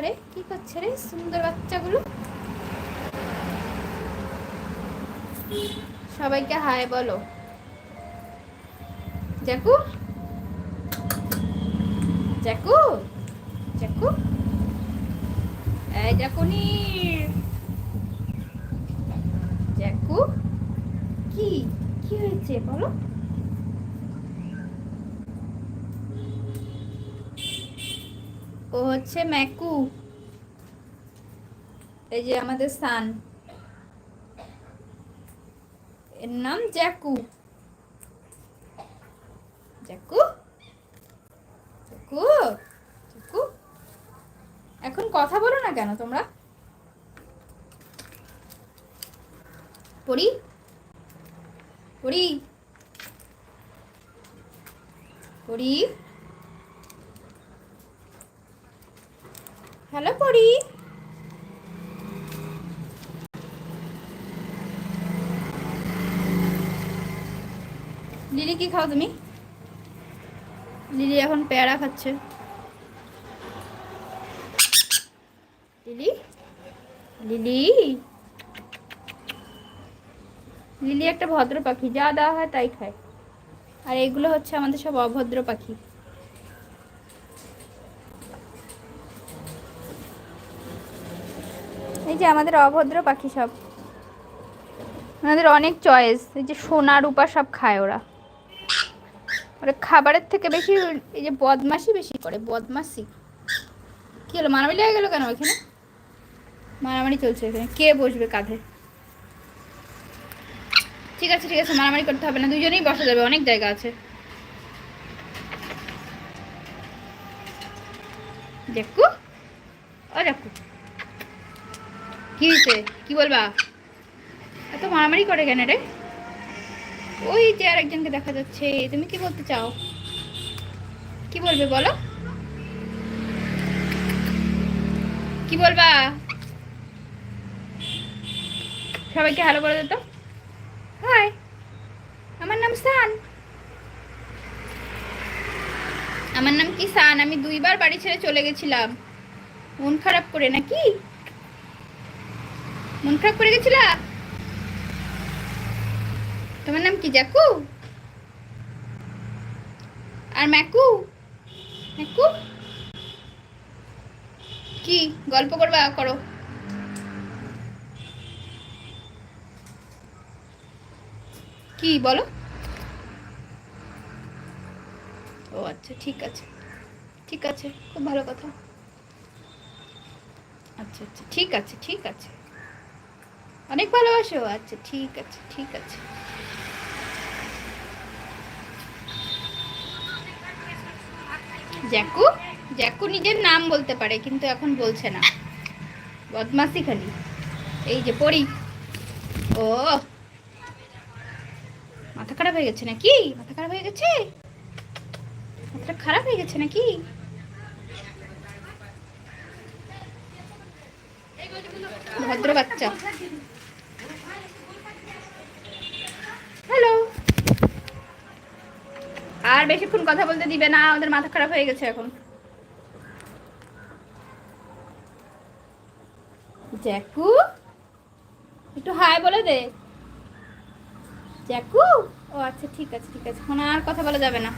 ঘরে কি করছে রে সুন্দর বাচ্চাগুলো? সবাইকে হাই বলো। জ্যাকু? জ্যাকু? জ্যাকু? এই জ্যাকুনি জ্যাকু? কি? কি হয়েছে বলো? ও হচ্ছে ম্যাকু এই যে আমাদের সান। এর নাম জ্যাকু। জ্যাকু? জ্যাকু? জ্যাকু? এখন কথা বলো না কেন তোমরা? পড়ি? পড়ি? পড়ি? হ্যালো পড়ি লিলি, কি খাও তুমি? লিলি এখন পেয়ারা খাচ্ছে। লিলি? লিলি? লিলি একটা ভদ্র পাখি, যা দেওয়া হয় তাই খায়। আর এগুলো হচ্ছে আমাদের সব অভদ্র পাখি। এই যে আমাদের অভদ্র পাখি সব। আমাদের অনেক চয়েস এই যে সোনা, রূপা সব খায় ওরা। ওরা খাবারের থেকে বেশি, এই যে বদমাসি বেশি করে বদমাসি কি হলো, মারামারি লেগে গেলো কেন এখানে মারামারি চলছে এখানে কে বসবে কাঁধে? ঠিক আছে ঠিক আছে, মারামারি করতে হবে না, দুজনেই বসা যাবে, অনেক জায়গা আছে। দেখু। ও দেখু। কি হয়েছে? কি বলবা? এত মারামারি করে কেন রে? ওই যে আর একজনকে দেখা যাচ্ছে, তুমি কি বলতে চাও? কি বলবে বলো? কি বলবা? সবাইকে হ্যালো বলে দিত হাই আমার নাম সান। আমার নাম কি সান? আমি দুইবার বাড়ি ছেড়ে চলে গেছিলাম। মন খারাপ করে নাকি? মন খারাপ করে গেছিলা? তোমার নাম কি জাকু আর ম্যাকু? ম্যাকু? কি, গল্প করবা, করো। কি, বলো। ও আচ্ছা ঠিক আছে। ঠিক আছে, খুব ভালো কথা। আচ্ছা আচ্ছা ঠিক আছে ঠিক আছে। অনেক ভালোবাসো? আচ্ছা ঠিক আছে ঠিক আছে। জ্যাকু? জ্যাকু নিজের নাম বলতে পারে, কিন্তু এখন বলছে না। বদমাসি খালি। এই যে, পড়ি। ও। মাথা খারাপ হয়ে গেছে নাকি? মাথা খারাপ হয়ে গেছে? মাথাটা খারাপ হয়ে গেছে নাকি? ভদ্র বাচ্চা হ্যালো আর বেশিক্ষণ কথা বলতে দিবে না আমাদের মাথা খারাপ হয়ে গেছে এখন। জ্যাকু? একটু হাই বলে দে। জ্যাকু? ও আচ্ছা ঠিক আছে ঠিক আছে। এখন আর কথা বলা যাবে না।